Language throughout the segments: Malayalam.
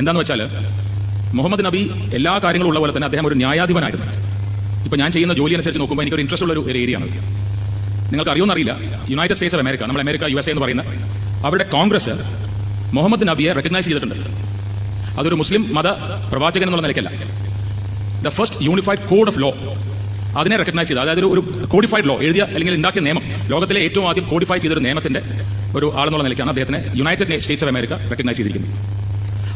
എന്താന്ന് വെച്ചാൽ മുഹമ്മദ് നബി എല്ലാ കാര്യങ്ങളും ഉള്ള പോലെ തന്നെ അദ്ദേഹം ഒരു ന്യായാധിപനായിരുന്നു. ഇപ്പൊ ഞാൻ ചെയ്യുന്ന ജോലി അനുസരിച്ച് നോക്കുമ്പോൾ എനിക്കൊരു ഇൻട്രസ്റ്റ് ഉള്ള ഒരു ഏരിയ ആണ്. നിങ്ങൾക്ക് അറിയുമെന്നറിയില്ല യുണൈറ്റഡ് സ്റ്റേറ്റ്സ് ഓഫ് അമേരിക്ക നമ്മൾ അമേരിക്ക യു എസ് എന്ന് പറയുന്ന അവരുടെ കോൺഗ്രസ് മുഹമ്മദ് നബിയെ റെക്കഗ്നൈസ് ചെയ്തിട്ടുണ്ട്. അതൊരു മുസ്ലിം മത പ്രവാചകൻ എന്നുള്ള നിലയ്ക്കല്ല. The first unified code of law അതിനെ റെക്കഗ്നൈസ് ചെയ്ത് അതായത് ഒരു കോഡിഫൈഡ് ലോ എഴുതിയ അല്ലെങ്കിൽ ഉണ്ടാക്കിയ നിയമം ലോകത്തിലെ ഏറ്റവും ആദ്യം കോഡിഫൈ ചെയ്തൊരു നിയമത്തിന്റെ ഒരു ആളെന്നുള്ള നിലയ്ക്കാണ് അദ്ദേഹത്തിനെ United States of America recognise ചെയ്തിരിക്കുന്നത്.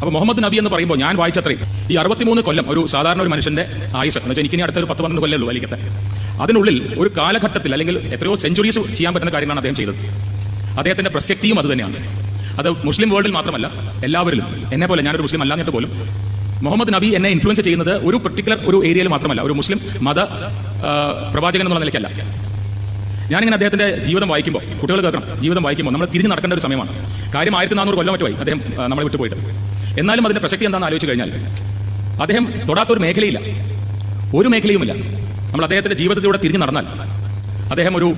അപ്പോൾ മുഹമ്മദ് നബി എന്ന് പറയുമ്പോൾ ഞാൻ വായിച്ചത്രയും ഈ അറുപത്തിമൂന്ന് കൊല്ലം ഒരു സാധാരണ ഒരു മനുഷ്യന്റെ ആയുസ് എന്ന് വെച്ചാൽ എനിക്കിനി അടുത്ത ഒരു പത്ത് പന്ത്രണ്ട് കൊല്ലമുള്ളൂ വലിക്കത്തെ. അതിനുള്ളിൽ ഒരു കാലഘട്ടത്തിൽ അല്ലെങ്കിൽ എത്രയോ സെഞ്ചുറീസ് ചെയ്യാൻ പറ്റുന്ന കാര്യങ്ങളാണ് അദ്ദേഹം ചെയ്തത്. അദ്ദേഹത്തിന്റെ പ്രസക്തിയും അത് തന്നെയാണ്. അത് മുസ്ലിം വേൾഡിൽ മാത്രമല്ല എല്ലാവരിലും. എന്നെ പോലെ ഞാനൊരു മുസ്ലിം അല്ലാഞ്ഞിട്ട് പോലും മുഹമ്മദ് നബി എന്നെ ഇൻഫ്ലുവൻസ് ചെയ്യുന്നത് ഒരു പെർട്ടിക്കുലർ ഒരു ഏരിയയിൽ മാത്രമല്ല ഒരു മുസ്ലിം മത പ്രവാചകൻ എന്നുള്ള നിലയ്ക്കല്ല. ഞാനിങ്ങനെ അദ്ദേഹത്തിന്റെ ജീവിതം വായിക്കുമ്പോൾ കുട്ടികൾ കേൾക്കണം ജീവിതം വായിക്കുമ്പോൾ നമ്മൾ തിരിഞ്ഞു നടക്കേണ്ട ഒരു സമയമാണ്. കാര്യം ആയിരത്തി നാനൂറ് കൊല്ലം മറ്റുമായി അദ്ദേഹം നമ്മളെ വിട്ടുപോയിട്ട്. എന്നാലും അതിന്റെ പ്രസക്തി എന്താണെന്ന് ആലോചിച്ച് കഴിഞ്ഞാൽ അദ്ദേഹം തൊടാത്ത ഒരു മേഖലയില്ല. ഒരു മേഖലയുമില്ല. നമ്മൾ അദ്ദേഹത്തിന്റെ ജീവിതത്തിലൂടെ തിരിഞ്ഞു നടന്നാൽ അദ്ദേഹം ഒരു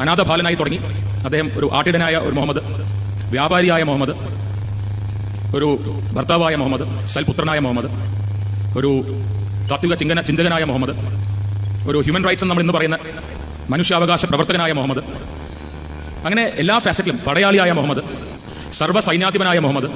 അനാഥ ബാലനായി തുടങ്ങി. അദ്ദേഹം ഒരു ആട്ടിടനായ ഒരു മുഹമ്മദ് വ്യാപാരിയായ മുഹമ്മദ് ഒരു ഭർത്താവായ മുഹമ്മദ് സൽപുത്രനായ മുഹമ്മദ് ഒരു താത്വിക ചിന്തന ചിന്തകനായ മുഹമ്മദ് ഒരു ഹ്യൂമൻ റൈറ്റ്സ് എന്ന് നമ്മൾ ഇന്ന് പറയുന്ന മനുഷ്യാവകാശ പ്രവർത്തകനായ മുഹമ്മദ് അങ്ങനെ എല്ലാ ഫാസറ്റിലും പടയാളിയായ മുഹമ്മദ് സർവ സൈന്യാധിപനായ മുഹമ്മദ്